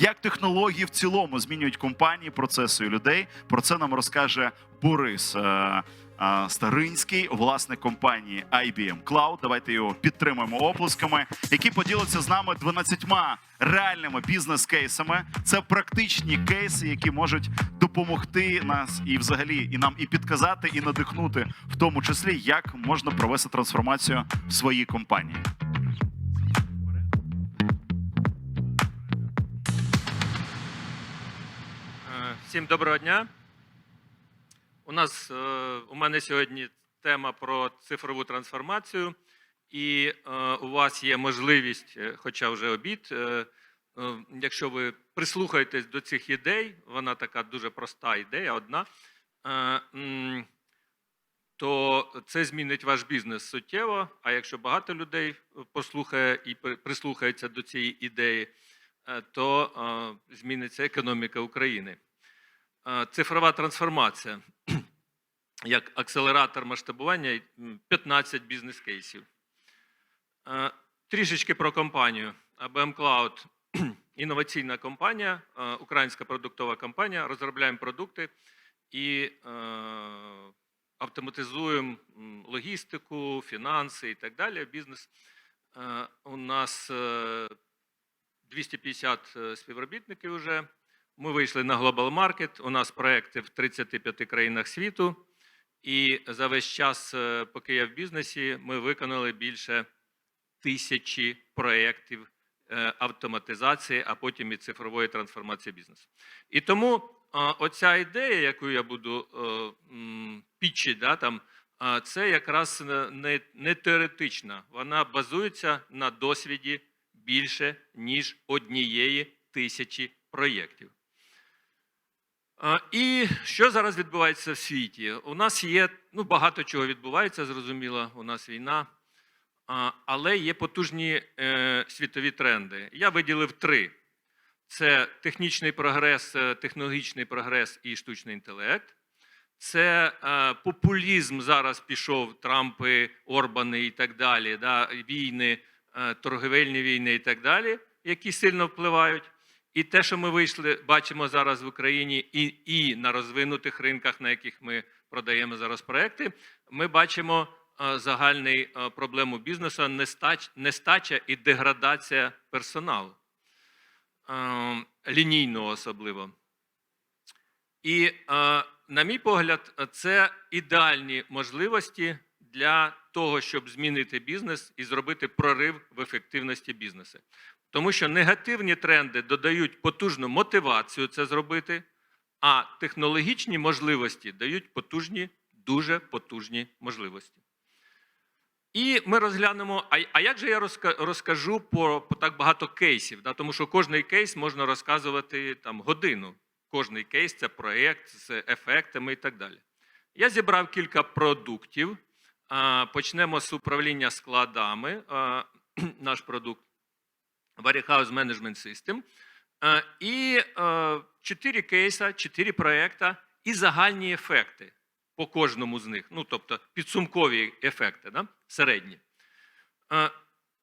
Як технології в цілому змінюють компанії, процеси і людей? Про це нам розкаже Борис е, е, Старинський, власник компанії IBM Cloud. Давайте його підтримаємо оплесками, які поділиться з нами 12 реальними бізнес-кейсами. Це практичні кейси, які можуть допомогти нас і взагалі і нам і підказати, і надихнути, в тому числі, як можна провести трансформацію в своїй компанії. Всім доброго дня. У нас е, у мене сьогодні тема про цифрову трансформацію, і е, у вас є можливість, е, хоча вже обід, якщо ви прислухаєтесь до цих ідей, вона така дуже проста ідея, одна, то це змінить ваш бізнес суттєво. А якщо багато людей послухає і при- прислухається до цієї ідеї, то зміниться економіка України. Е, Цифрова трансформація як акселератор масштабування 15 бізнес-кейсів. Е, Трішечки про компанію. ABM Cloud – інноваційна компанія, е, українська продуктова компанія. Розробляємо продукти і автоматизуємо логістику, фінанси і так далі. Бізнес. У нас е, 250 е, співробітників вже. Ми вийшли на Global Market, у нас проекти в 35 країнах світу. І за весь час, е, поки я в бізнесі, ми виконали більше тисячі проєктів е, автоматизації, а потім і цифрової трансформації бізнесу. І тому е, оця ідея, яку я буду м, да, там, це якраз не, не теоретична. Вона базується на досвіді більше, ніж однієї тисячі проєктів. І що зараз відбувається в світі? У нас є ну, багато чого відбувається, зрозуміло, у нас війна, але є потужні е, світові тренди. Я виділив три: це технічний прогрес, е, технологічний прогрес і штучний інтелект. Це е, популізм зараз пішов, Трампи, Орбани і так далі, да, війни, торговельні війни і так далі, які сильно впливають. І те, що ми вийшли, бачимо зараз в Україні, і, і на розвинутих ринках, на яких ми продаємо зараз проекти, ми бачимо е, загальний е, проблему бізнесу нестач, нестача і деградація персоналу, е, лінійного особливо. І, на мій погляд, це ідеальні можливості для того, щоб змінити бізнес і зробити прорив в ефективності бізнесу. Тому що негативні тренди додають потужну мотивацію це зробити, а технологічні можливості дають потужні, дуже потужні можливості. І ми розглянемо, а, а як же я розка- розкажу по, по так багато кейсів, да? тому що кожний кейс можна розказувати там годину. Кожний кейс це проєкт з ефектами і так далі. Я зібрав кілька продуктів. Почнемо з управління складами. Наш продукт Warehouse Management System. Е, І е, чотири кейса, чотири проекта і загальні ефекти по кожному з них. Ну, тобто підсумкові ефекти, да? середні. Е,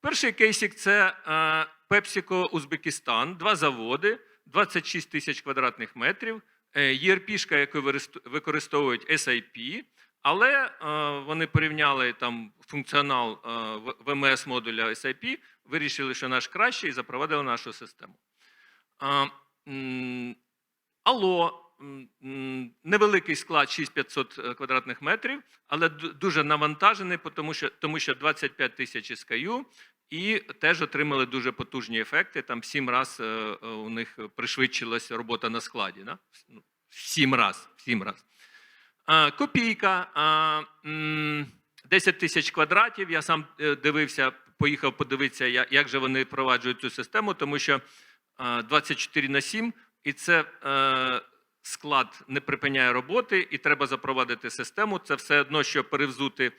Перший кейсик це е, PepsiCo Узбекистан, два заводи, 26 тисяч квадратних метрів, ERP, яку використовують SIP, але е, вони порівняли там функціонал е, ВМС модуля SIP, вирішили, що наш кращий, і запровадили нашу систему. Алло, невеликий склад 6500 е, квадратних метрів, але дуже навантажений, тому що, тому що 25 тисяч SKU, і теж отримали дуже потужні ефекти. Там сім раз е, е, у них пришвидшилася робота на складі. Да? Ну, Сім раз. Сім раз. Копійка. 10 тисяч квадратів. Я сам дивився, поїхав подивитися, як же вони впроваджують цю систему, тому що е, 24 на 7, і це е, склад не припиняє роботи, і треба запровадити систему. Це все одно, що перевзути е,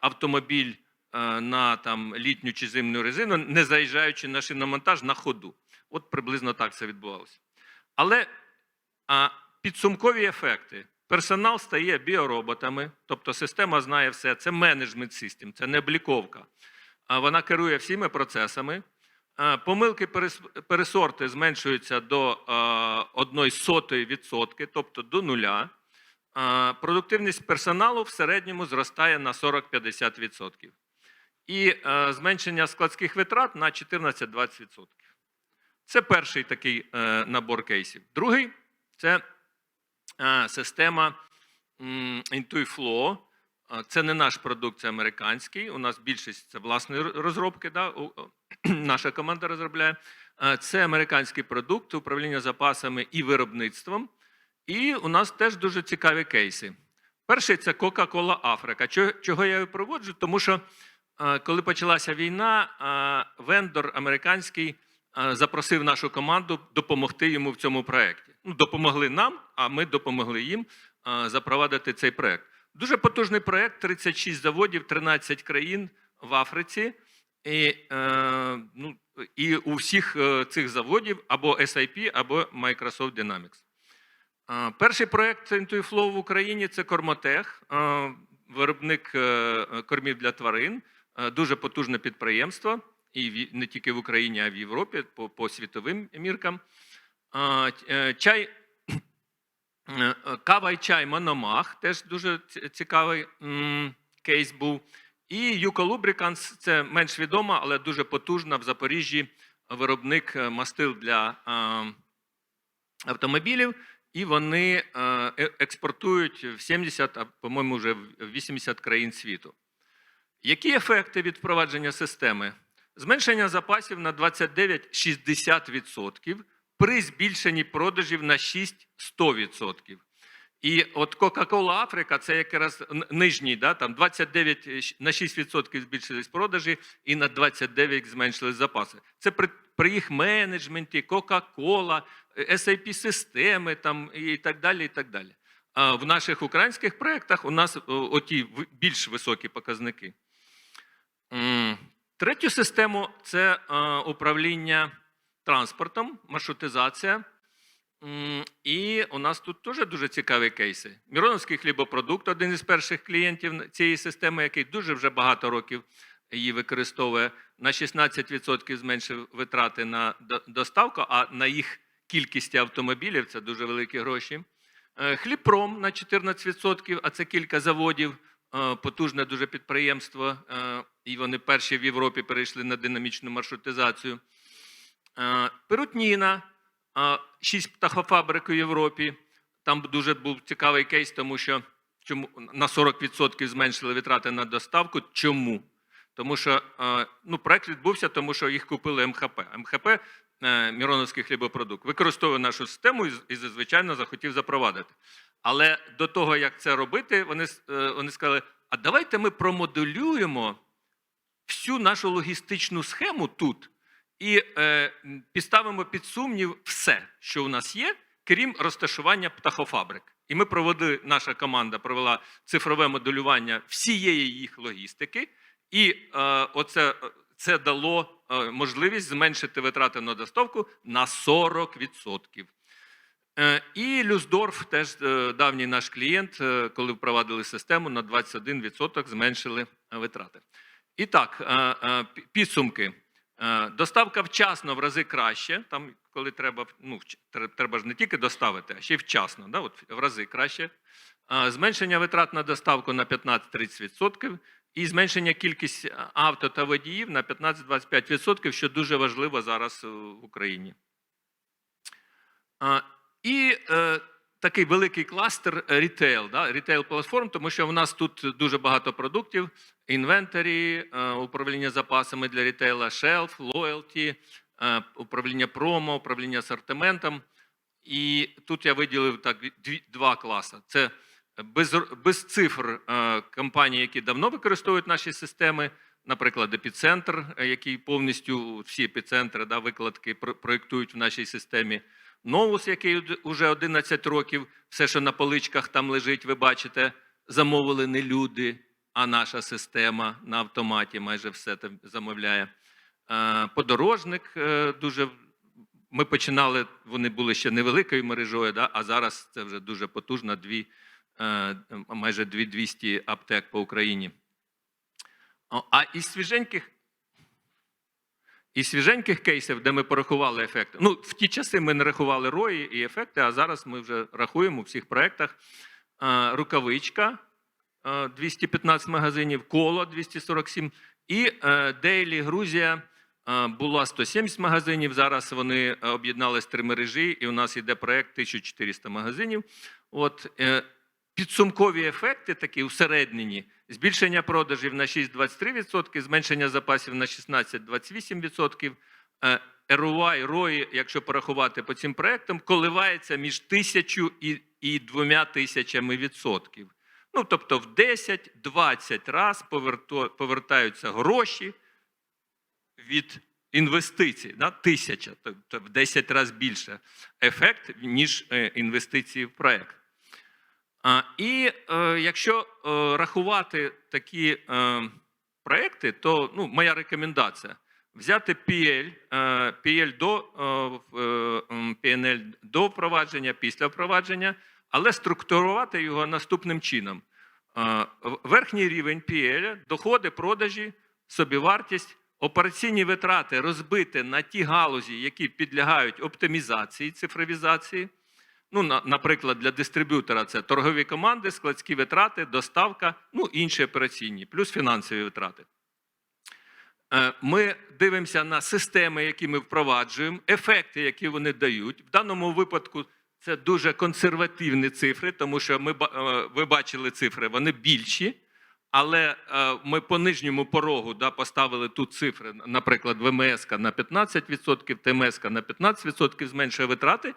автомобіль е, на там, літню чи зимню резину, не заїжджаючи на шиномонтаж на ходу. От приблизно так це відбувалося. Але підсумкові ефекти. Персонал стає біороботами, тобто система знає все. Це менеджмент систем, це не обліковка. Вона керує всіми процесами. Помилки пересорти зменшуються до е, 0,01%, тобто до нуля. Продуктивність персоналу в середньому зростає на 40-50%. І зменшення складських витрат на 14-20%. Це перший такий е, набор кейсів. Другий це система IntuiFlow. Це не наш продукт, це американський. У нас більшість це власної розробки. Да? Наша команда розробляє. Це американський продукт управління запасами і виробництвом. І у нас теж дуже цікаві кейси. Перший це Coca-Cola Африка. Чого, я проводжу? Тому що коли почалася війна, вендор американський запросив нашу команду допомогти йому в цьому проєкті. Ну, допомогли нам, а ми допомогли їм е, запровадити цей проєкт. Дуже потужний проєкт, 36 заводів, 13 країн в Африці. І, е, ну, і у всіх е, цих заводів або SIP, або Microsoft Dynamics. Е, Перший проєкт IntuiFlow в Україні це Кормотех, е, виробник е, е, кормів для тварин, Е, дуже потужне підприємство, і не тільки в Україні, а й в Європі по, по світовим міркам. Е, Чай, кава і чай Мономах, теж дуже цікавий кейс був. І Юко Lubricants – це менш відома, але дуже потужна в Запоріжжі виробник е, мастил для е, автомобілів, і вони експортують в 70, а по-моєму, вже в 80 країн світу. Які ефекти від впровадження системи? Зменшення запасів на 29-60% при збільшенні продажів на 6-100%. І от Coca-Cola Африка це якраз нижній, да, там 29 на 6% збільшились продажі і на 29 зменшились запаси. Це при, при їх менеджменті, Coca-Cola, SAP-системи там, і так далі. і так далі. А в наших українських проєктах у нас оті більш високі показники. Третю систему це е, управління транспортом, маршрутизація. І у нас тут теж дуже цікаві кейси. Міроновський хлібопродукт один із перших клієнтів цієї системи, який дуже вже багато років її використовує, на 16% зменшив витрати на доставку, а на їх кількість автомобілів це дуже великі гроші. Е, Хлібпром на 14%, а це кілька заводів, е, потужне дуже підприємство, і вони перші в Європі перейшли на динамічну маршрутизацію. Е, Перутніна, е, шість птахофабрик у Європі. Там дуже був цікавий кейс, тому що чому на 40% зменшили витрати на доставку. Чому? Тому що е, ну, проект відбувся, тому що їх купили МХП. МХП Міроновський хлібопродукт використовує нашу систему і, звичайно захотів запровадити. Але до того, як це робити, вони, вони сказали: а давайте ми промоделюємо всю нашу логістичну схему тут і е, підставимо під сумнів все, що у нас є, крім розташування птахофабрик. І ми проводили, наша команда провела цифрове моделювання всієї їх логістики, і е, оце це дало е, можливість зменшити витрати на доставку на 40%. Е, І Люсдорф, теж е, давній наш клієнт, е, коли впровадили систему, на 21% зменшили витрати. І так, е, е, пі- підсумки. Е, Доставка вчасно в рази краще. Там, коли треба, ну, треба ж не тільки доставити, а ще й вчасно, да, от в рази краще. Зменшення витрат на доставку на 15-30% і зменшення кількості авто та водіїв на 15-25%, що дуже важливо зараз в Україні. І такий великий кластер рітейл, да, рітейл платформ, тому що в нас тут дуже багато продуктів: інвентарі, е, управління запасами для рітейла, шелф, лоялті, е, управління промо, управління асортиментом. І тут я виділив так дві, два класи. Це без, без цифр е, компанії, які давно використовують наші системи, наприклад, епіцентр, е, який повністю всі епіцентри да, викладки проєктують в нашій системі. Новус, який вже 11 років, все, що на поличках там лежить, ви бачите, замовили не люди, а наша система на автоматі майже все там замовляє. Е, Подорожник е, дуже. Ми починали, вони були ще невеликою мережою, да, а зараз це вже дуже потужна, дві, е, майже 2200 аптек по Україні. А із свіженьких і свіженьких кейсів, де ми порахували ефекти. Ну, в ті часи ми не рахували рої і ефекти, а зараз ми вже рахуємо у всіх проєктах. Рукавичка е, 215 магазинів, коло 247 і Дейлі Грузія була 170 магазинів. Зараз вони е, об'єднались в три мережі, і у нас йде проєкт 1400 магазинів. От, е, підсумкові ефекти такі усереднені: збільшення продажів на 6,23%, зменшення запасів на 16,28%. Е, ROI, ROI, якщо порахувати по цим проектам, коливається між тисячу і, і двома тисячами відсотків. Ну, тобто в 10-20 раз повертаються гроші від інвестицій. Да? Тисяча, тобто в 10 разів більше ефект, ніж е, інвестиції в проект. І е, якщо е, рахувати такі е, проекти, то ну, моя рекомендація взяти PL, PL до PNL до впровадження, після впровадження, але структурувати його наступним чином. Верхній рівень PL – доходи, продажі, собівартість, операційні витрати розбити на ті галузі, які підлягають оптимізації, цифровізації. Ну, на- наприклад, для дистриб'ютора це торгові команди, складські витрати, доставка, ну інші операційні, плюс фінансові витрати. Е, Ми дивимося на системи, які ми впроваджуємо, ефекти, які вони дають. В даному випадку це дуже консервативні цифри, тому що ми, е, ви бачили цифри, вони більші. Але е, ми по нижньому порогу да, поставили тут цифри, наприклад, ВМС на 15%, ТМС на 15% зменшує витрати,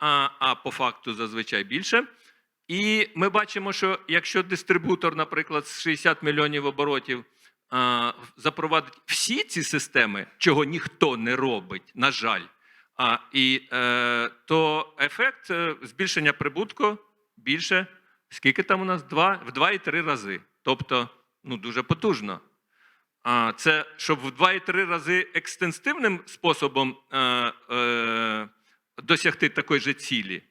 а, а по факту зазвичай більше. І ми бачимо, що якщо дистрибутор, наприклад, з 60 мільйонів оборотів а, запровадить всі ці системи, чого ніхто не робить, на жаль, а, і, е, то ефект е, збільшення прибутку більше, скільки там у нас? Два, в 2,3 рази. Тобто, ну, дуже потужно. А, це щоб в 2,3 рази екстенсивним способом е, е, досягти такої же цілі,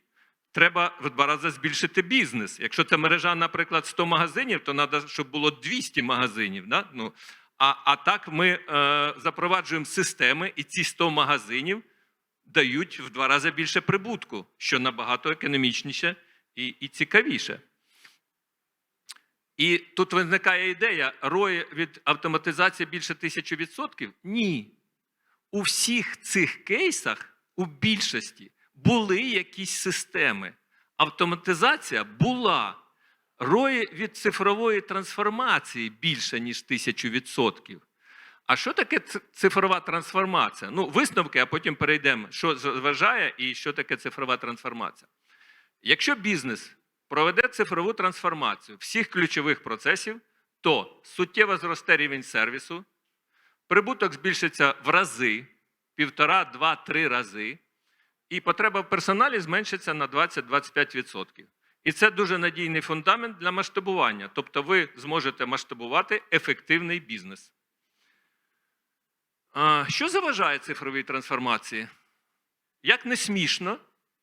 треба в два рази збільшити бізнес. Якщо це мережа, наприклад, 100 магазинів, то треба, щоб було 200 магазинів. Да? Ну, а, а так ми е, запроваджуємо системи, і ці 100 магазинів дають в два рази більше прибутку, що набагато економічніше і, і цікавіше. І тут виникає ідея: рої від автоматизації більше тисячі відсотків? Ні. У всіх цих кейсах, у більшості, були якісь системи. Автоматизація була. Рої від цифрової трансформації більше, ніж тисячу відсотків. А що таке цифрова трансформація? Ну, висновки, а потім перейдемо, що зважає і що таке цифрова трансформація. Якщо бізнес проведе цифрову трансформацію всіх ключових процесів, то суттєво зросте рівень сервісу, прибуток збільшиться в рази, півтора, два, три рази, і потреба в персоналі зменшиться на 20-25%. І це дуже надійний фундамент для масштабування. Тобто ви зможете масштабувати ефективний бізнес. Що заважає цифровій трансформації? Як не смішно,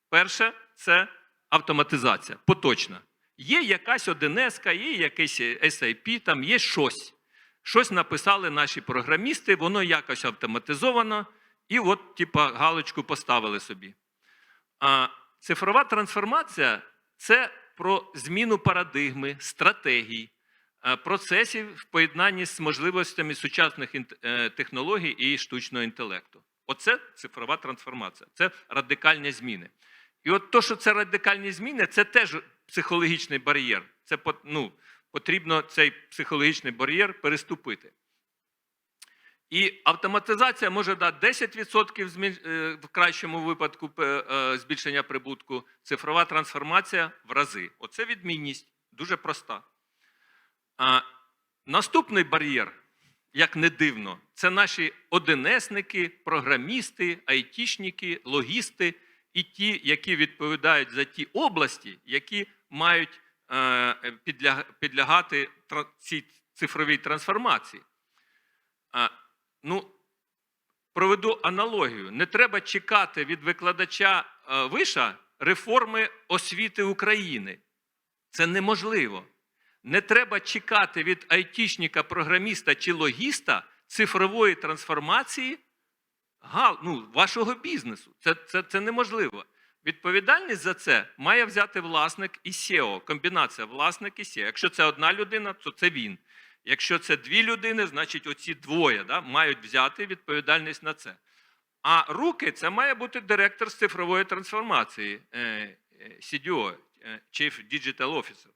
перше це автоматизація, поточна. Є якась 1С, є якийсь SAP, там є щось. Щось написали наші програмісти, воно якось автоматизовано, і от, типа, галочку поставили собі. А цифрова трансформація це про зміну парадигми, стратегій, е, процесів в поєднанні з можливостями сучасних е, технологій і штучного інтелекту. Оце цифрова трансформація, це радикальні зміни. І от то, що це радикальні зміни, це теж психологічний бар'єр. Це ну, потрібно цей психологічний бар'єр переступити. І автоматизація може дати 10% е, в кращому випадку е, збільшення прибутку, цифрова трансформація в рази. Оце відмінність дуже проста. Наступний бар'єр, як не дивно, це наші одинесники, програмісти, айтішники, логісти і ті, які відповідають за ті області, які мають е, підлягати цій цифровій трансформації. Ну, проведу аналогію. Не треба чекати від викладача е, виша реформи освіти України. Це неможливо. Не треба чекати від айтішника, програміста чи логіста цифрової трансформації ну, вашого бізнесу. Це, це, це неможливо. Відповідальність за це має взяти власник і SEO, комбінація власник і SEO. Якщо це одна людина, то це він. Якщо це дві людини, значить оці двоє да, мають взяти відповідальність на це. А руки це має бути директор з цифрової трансформації, е, е, CDO, е, Chief Digital Officer.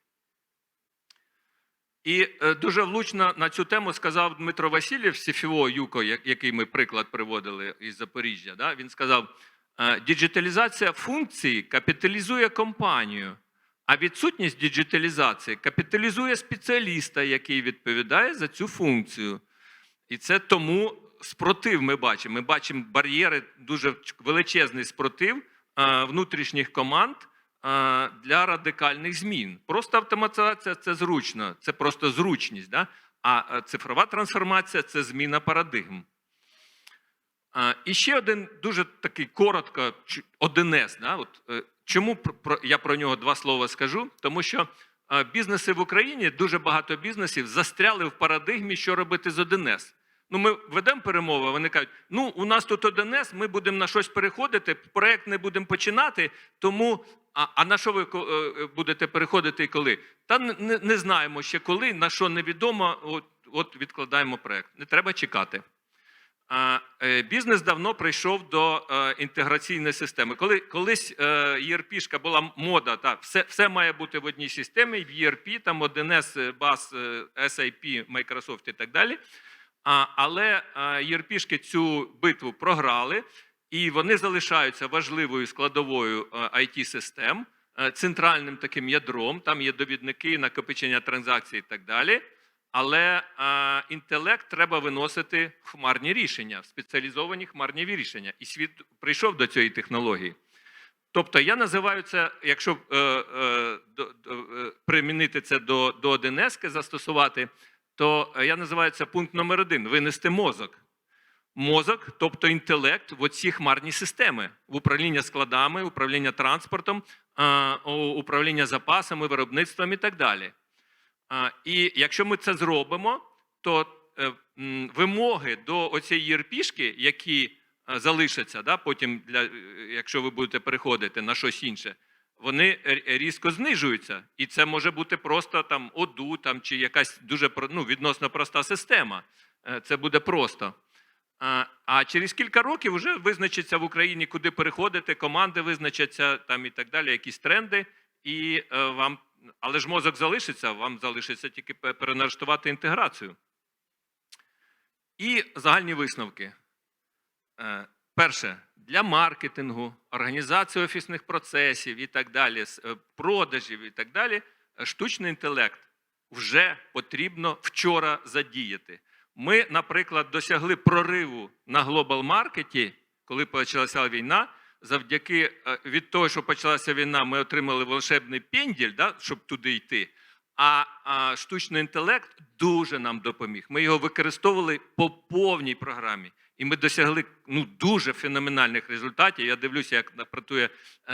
І дуже влучно на цю тему сказав Дмитро Васильєв, CFO ЮКО, який ми приклад приводили із Запоріжжя. Да? Він сказав: діджиталізація функції капіталізує компанію, а відсутність діджиталізації капіталізує спеціаліста, який відповідає за цю функцію. І це тому спротив ми бачимо. Ми бачимо бар'єри, дуже величезний спротив внутрішніх команд для радикальних змін. Просто автоматизація це зручно, це просто зручність. Да? А цифрова трансформація це зміна парадигм. І ще один дуже такий коротко, 1С. Да? От, е, чому про- я про нього два слова скажу? Тому що бізнеси в Україні, дуже багато бізнесів застряли в парадигмі, що робити з 1С. Ну, ми ведемо перемови, вони кажуть, ну, у нас тут 1С, ми будемо на щось переходити, проект не будемо починати, тому. А, а на що ви е, е, будете переходити і коли? Та не, не знаємо ще коли, на що невідомо, от, от відкладаємо проект. Не треба чекати. Е, Бізнес давно прийшов до е, інтеграційної системи. Коли колись е, ERP-шка була мода, так, все, все має бути в одній системі, в ERP, там 1С, е, BAS, е, SAP, Microsoft і так далі. Але ERP-шки цю битву програли, і вони залишаються важливою складовою IT-систем, е, центральним таким ядром. Там є довідники, накопичення транзакцій і так далі. Але е, інтелект треба виносити в хмарні рішення, в спеціалізовані хмарні рішення. І світ прийшов до цієї технології. Тобто я називаю це, якщо е, е, е, примінити це до, до 1С, застосувати, то я називаю це пункт номер один винести мозок. Мозок, тобто інтелект в оці хмарні системи: в управління складами, управління транспортом, е, управління запасами, виробництвом і так далі. І якщо ми це зробимо, то е, вимоги до оцієї єрпішки, які е, залишаться, да, потім, для, е, якщо ви будете переходити на щось інше, вони різко знижуються. І це може бути просто там ОДУ там, чи якась дуже ну, відносно проста система. Це буде просто. А, через кілька років вже визначиться в Україні, куди переходити, команди визначаться там і так далі, якісь тренди, і вам, але ж мозок залишиться, вам залишиться тільки пе- переналаштувати інтеграцію. І загальні висновки. Е, Перше, для маркетингу, організації офісних процесів і так далі, е, продажів і так далі, е, штучний інтелект вже потрібно вчора задіяти. Ми, наприклад, досягли прориву на глобал маркеті, коли почалася війна. Завдяки е, від того, що почалася війна, ми отримали волшебний пенділь, да, щоб туди йти. А, а штучний інтелект дуже нам допоміг. Ми його використовували по повній програмі, і ми досягли ну, дуже феноменальних результатів. Я дивлюся, як напрацює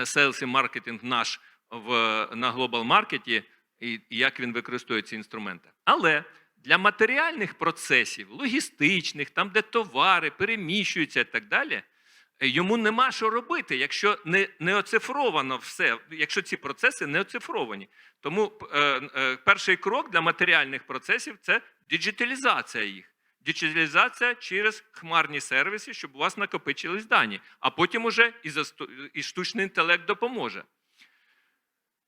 селс і маркетинг наш в, на глобал маркеті, і, як він використовує ці інструменти. Але для матеріальних процесів, логістичних, там, де товари переміщуються і так далі, йому нема що робити, якщо не, не оцифровано все, якщо ці процеси не оцифровані. Тому е, е, перший крок для матеріальних процесів це діджиталізація їх. Діджиталізація через хмарні сервіси, щоб у вас накопичились дані, а потім уже і, засто- і штучний інтелект допоможе.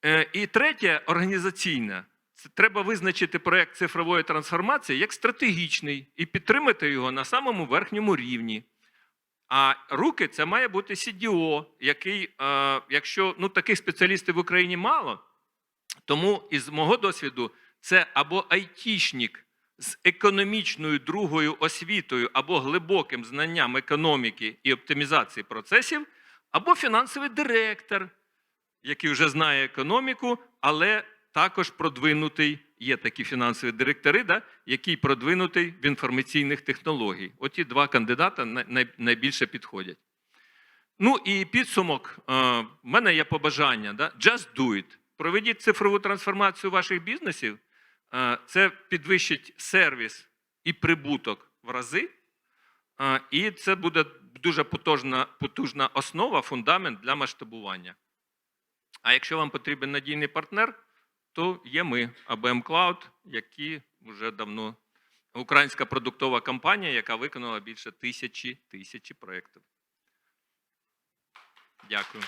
Е, І третє організаційне. Це треба визначити проект цифрової трансформації як стратегічний і підтримати його на самому верхньому рівні. А руки це має бути CDO, який, е, якщо ну, таких спеціалістів в Україні мало, тому із мого досвіду це або айтішник з економічною другою освітою або глибоким знанням економіки і оптимізації процесів, або фінансовий директор, який вже знає економіку, але також продвинутий, є такі фінансові директори, да, який продвинутий в інформаційних технологій. Оті два кандидата най- най- найбільше підходять. Ну і підсумок. е, В мене є побажання. Да? Just do it. Проведіть цифрову трансформацію ваших бізнесів. Е, Це підвищить сервіс і прибуток в рази. Е, І це буде дуже потужна, потужна основа, фундамент для масштабування. А якщо вам потрібен надійний партнер, то є ми, ABM Cloud, які вже давно українська продуктова компанія, яка виконала більше тисячі тисячі проєктів. Дякую.